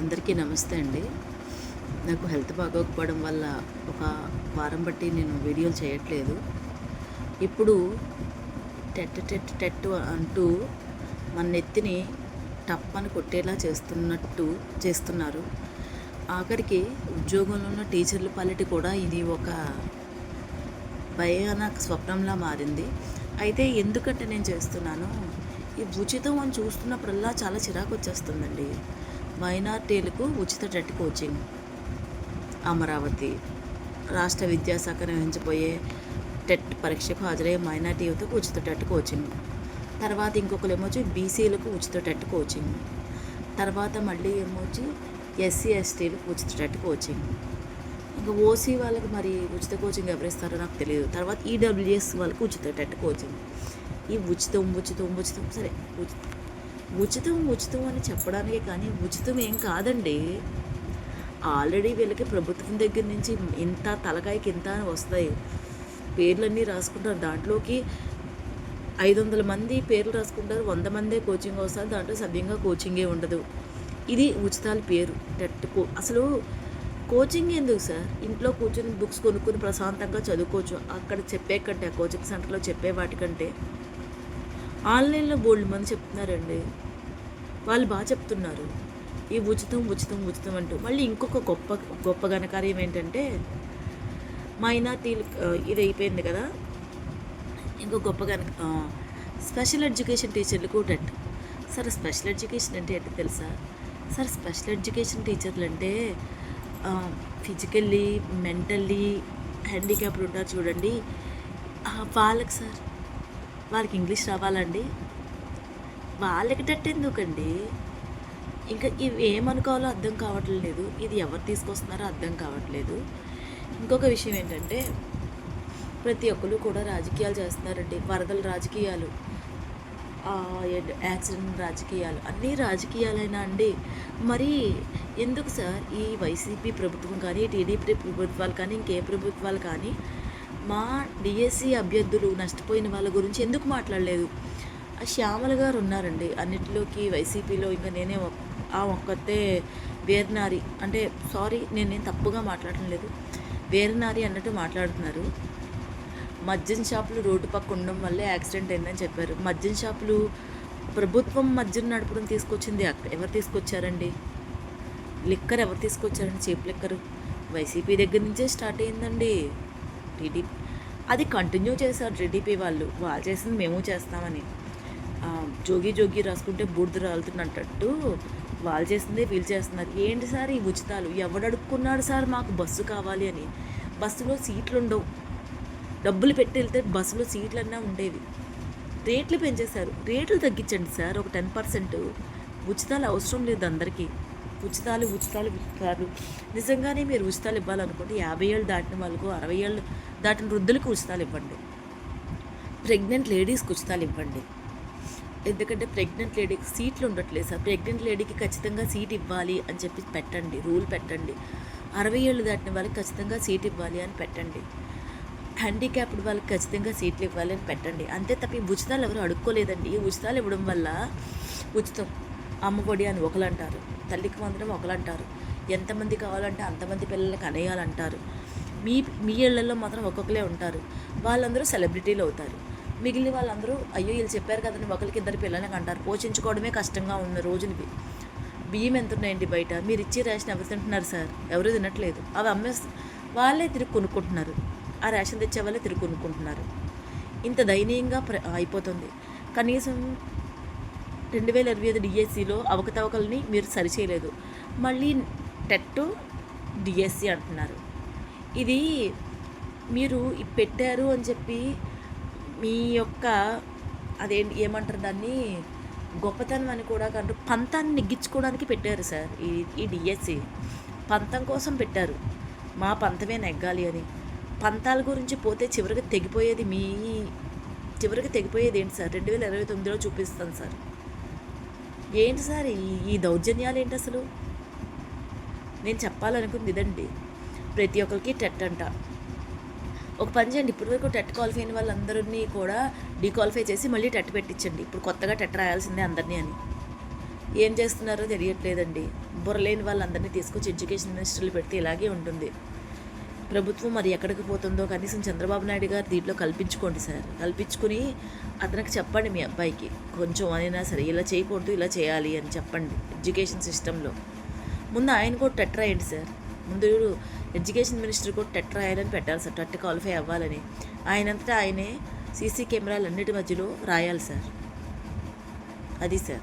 అందరికీ నమస్తే అండి. నాకు హెల్త్ బాగోకపోవడం వల్ల ఒక వారం బట్టి నేను వీడియోలు చేయట్లేదు. ఇప్పుడు టెట్ టెట్ టెట్ అంటూ మన నెత్తిని టప్పని కొట్టేలా చేస్తున్నట్టు చేస్తున్నారు. ఆఖరికి ఉద్యోగంలో ఉన్న టీచర్ల పాలిటి కూడా ఇది ఒక భయానక స్వప్నంలా మారింది. అయితే ఎందుకంటే నేను చేస్తున్నాను ఈ ఉచితం అని చూస్తున్నప్పుడల్లా చాలా చిరాకు వచ్చేస్తుందండి మైనార్టీలకు ఉచిత టెట్ కోచింగ్. అమరావతి రాష్ట్ర విద్యాశాఖ నిర్వహించబోయే టెట్ పరీక్షకు హాజరయ్యే మైనార్టీ యువతకు ఉచిత టెట్ కోచింగ్. తర్వాత ఇంకొకరు ఏమొచ్చి? బీసీలకు ఉచిత టెట్ కోచింగ్. తర్వాత మళ్ళీ ఏమొచ్చి? ఎస్సీ ఎస్టీలకు ఉచిత టెట్ కోచింగ్. ఇంకా ఓసీ వాళ్ళకి మరి ఉచిత కోచింగ్ ఎవరిస్తారో నాకు తెలియదు తర్వాత ఈడబ్ల్యూఎస్ వాళ్ళకి ఉచిత టెట్ కోచింగ్. ఈ ఉచితం ఉచితం ఉచితం సరే ఉచితం. ఉచితం ఉచితం అని చెప్పడానికే కానీ ఉచితం ఏం కాదండి. ఆల్రెడీ వీళ్ళకి ప్రభుత్వం దగ్గర నుంచి ఇంత తలకాయకి ఇంత అని వస్తాయి. పేర్లన్నీ రాసుకుంటారు. దాంట్లోకి ఐదు వందల మంది పేర్లు రాసుకుంటారు. వంద మందే కోచింగ్ వస్తారు. దాంట్లో సభ్యంగా కోచింగే ఉండదు. ఇది ఉచితాల పేరు. టెట్ కో అసలు కోచింగ్ ఎందుకు సార్? ఇంట్లో కూర్చొని బుక్స్ కొనుక్కొని ప్రశాంతంగా చదువుకోవచ్చు. అక్కడ చెప్పే కంటే ఆ కోచింగ్ సెంటర్లో చెప్పే వాటికంటే ఆన్లైన్లో బోల్డ్ మంది చెప్తున్నారండి. వాళ్ళు బాగా చెప్తున్నారు. ఈ ఉచితం ఉచితం ఉచితం అంటూ. మళ్ళీ ఇంకొక గొప్ప గొప్ప ఘనకార్యం ఏంటంటే మైనార్టీలు ఇది అయిపోయింది కదా. ఇంకో గొప్ప గన స్పెషల్ ఎడ్యుకేషన్ టీచర్లకు టెట్ సార్ స్పెషల్ ఎడ్యుకేషన్ అంటే ఏంటో తెలుసా? సార్ స్పెషల్ ఎడ్యుకేషన్ టీచర్లు అంటే ఫిజికల్లీ మెంటల్లీ హ్యాండిక్యాప్డ్ ఉంటారు చూడండి. వాళ్ళకి సార్ వాళ్ళకి ఇంగ్లీష్ రావాలండి. వాళ్ళకి టెట్ ఎందుకండి ఇంకా ఇవి ఏమనుకోవాలో అర్థం కావట్లేదు. ఇది ఎవరు తీసుకొస్తున్నారో అర్థం కావట్లేదు. ఇంకొక విషయం ఏంటంటే ప్రతి ఒక్కరు కూడా రాజకీయాలు చేస్తున్నారండి. వరదల రాజకీయాలు యాక్సిడెంట్ రాజకీయాలు అన్నీ రాజకీయాలైనా అండి. మరి ఎందుకు సార్? ఈ వైసీపీ ప్రభుత్వం కానీ టీడీపీ ప్రభుత్వాలు కానీ ఇంకే ప్రభుత్వాలు కానీ మా డిఎస్సి అభ్యర్థులు నష్టపోయిన వాళ్ళ గురించి ఎందుకు మాట్లాడలేదు? శ్యామల గారు ఉన్నారండి. అన్నిటిలోకి వైసీపీలో ఇంకా నేనే ఆ ఒక్కతే వేర్నారి. అంటే సారీ నేనేం తప్పుగా మాట్లాడటం లేదు. వేర్నారి అన్నట్టు మాట్లాడుతున్నారు. మద్యం షాపులు రోడ్డు పక్క ఉండడం వల్లే యాక్సిడెంట్ అయిందని చెప్పారు. మద్యం షాపులు ప్రభుత్వం మద్యం నడపడం తీసుకొచ్చింది అక్కడ ఎవరు తీసుకొచ్చారండి? లిక్కర్ ఎవరు తీసుకొచ్చారండి? Cheap liquor. వైసీపీ దగ్గర నుంచే స్టార్ట్ అయిందండి. టీడీపీ. అది కంటిన్యూ చేశారు టీడీపీ వాళ్ళు. వాళ్ళు చేసింది మేము చేస్తామని. జోగి జోగి రాసుకుంటే బూడిద రాలుతున్నట్టు వాళ్ళు చేసిందే వీళ్ళు చేస్తున్నారు. ఏంటి సార్ ఈ ఉచితాలు? ఎవడు అడుక్కున్నాడు సార్ మాకు బస్సు కావాలి అని? బస్సులో సీట్లు ఉండవు డబ్బులు పెట్టి వెళ్తే బస్సులో సీట్లు అన్నా ఉండేవి. రేట్లు పెంచేశారు. రేట్లు తగ్గించండి సార్. ఒక టెన్ పర్సెంట్ ఉచితాలు అవసరం లేదు అందరికీ. ఉచితాలు ఉచితాలు ఇస్తారు నిజంగానే మీరు ఉచితాలు ఇవ్వాలనుకుంటే యాభై ఏళ్ళు దాటిన వాళ్ళకు అరవై ఏళ్ళు దాటిన వృద్ధులకు ఉచితాలు ఇవ్వండి. ప్రెగ్నెంట్ లేడీస్కి ఉచితాలు ఇవ్వండి. ఎందుకంటే ప్రెగ్నెంట్ లేడీకి సీట్లు ఉండట్లేదు సార్. ప్రెగ్నెంట్ లేడీకి ఖచ్చితంగా సీట్ ఇవ్వాలి అని చెప్పి పెట్టండి రూల్ పెట్టండి. అరవై ఏళ్ళు దాటిన వాళ్ళకి ఖచ్చితంగా సీట్ ఇవ్వాలి అని పెట్టండి. హ్యాండిక్యాప్డ్ వాళ్ళకి ఖచ్చితంగా సీట్లు ఇవ్వాలి అని పెట్టండి. అంతే తప్ప ఈ ఉచితాలు ఎవరు అడుక్కోలేదండి. ఈ ఉచితాలు ఇవ్వడం వల్ల ఉచితం అమ్మఒడి అని ఒకరు అంటారు తల్లికి వందనం ఒకరు అంటారు ఎంతమంది కావాలంటే అంతమంది పిల్లలకి అనేయాలంటారు. మీ మీ ఇళ్ళలో మాత్రం ఒక్కొక్కలే ఉంటారు. వాళ్ళందరూ సెలబ్రిటీలు అవుతారు. మిగిలిన వాళ్ళందరూ అయ్యో వీళ్ళు చెప్పారు కదండి ఒకరికి ఇద్దరు పిల్లలకి అంటారు పోషించుకోవడమే కష్టంగా ఉన్న రోజునివి. బియ్యం ఎంత ఉన్నాయండి బయట? మీరు ఇచ్చి రేషన్ ఎవరు తింటున్నారు సార్? ఎవరు తినట్లేదు. అవి అమ్మే వాళ్ళే తిరిగి కొనుక్కుంటున్నారు. ఆ రేషన్ తెచ్చే వాళ్ళే తిరిగి కొనుక్కుంటున్నారు. ఇంత దయనీయంగా ప్ర అయిపోతుంది. కనీసం రెండు వేల ఇరవై ఐదు డిఎస్సిలో అవకతవకల్ని మీరు సరిచేయలేదు. మళ్ళీ టెట్ డిఎస్సి అంటున్నారు. ఇది మీరు పెట్టారు అని చెప్పి మీ యొక్క అదేంటి ఏమంటారు దాన్ని? గొప్పతనం అని కూడా కంటూ పంతాన్ని నెగ్గించుకోవడానికి పెట్టారు సార్ ఈ ఈ డిఎస్సి పంతం కోసం పెట్టారు. మా పంతమే నెగ్గాలి అని. పంతాల గురించి పోతే చివరికి తెగిపోయేది మీ చివరికి తెగిపోయేది ఏంటి సార్? రెండు వేల ఇరవై తొమ్మిదిలో చూపిస్తాను సార్. ఏంటి సార్ ఈ ఈ దౌర్జన్యాలు ఏంటి అసలు? నేను చెప్పాలనుకుంది ఇదండి. ప్రతి ఒక్కరికి టెట్ అంట. ఒక పని చేయండి. ఇప్పటివరకు టెట్ క్వాలిఫై అయిన వాళ్ళందరినీ కూడా డీక్వాలిఫై చేసి మళ్ళీ టెట్ పెట్టించండి. ఇప్పుడు కొత్తగా టెట్ రాయాల్సిందే అందరినీ అని. ఏం చేస్తున్నారో తెలియట్లేదండి. బుర్రలేని వాళ్ళందరినీ తీసుకొచ్చి ఎడ్యుకేషన్ మినిస్టర్లు పెడితే ఇలాగే ఉంటుంది. ప్రభుత్వం మరి ఎక్కడికి పోతుందో కనీసం చంద్రబాబు నాయుడు గారు దీంట్లో కల్పించుకోండి సార్. కల్పించుకుని అతనికి చెప్పండి మీ అబ్బాయికి. కొంచెం అయినా సరే ఇలా చేయకూడదు ఇలా చేయాలి అని చెప్పండి ఎడ్యుకేషన్ సిస్టంలో. ముందు ఆయన కూడా టెట్ రాయండి సార్. ముందు ఎడ్యుకేషన్ మినిస్టర్ కూడా టెట్ రాయాలని పెట్టాలి సార్ టెట్ క్వాలిఫై అవ్వాలని. ఆయనంతటా ఆయనే సీసీ కెమెరాలు అన్నిటి మధ్యలో రాయాలి సార్. అది సార్.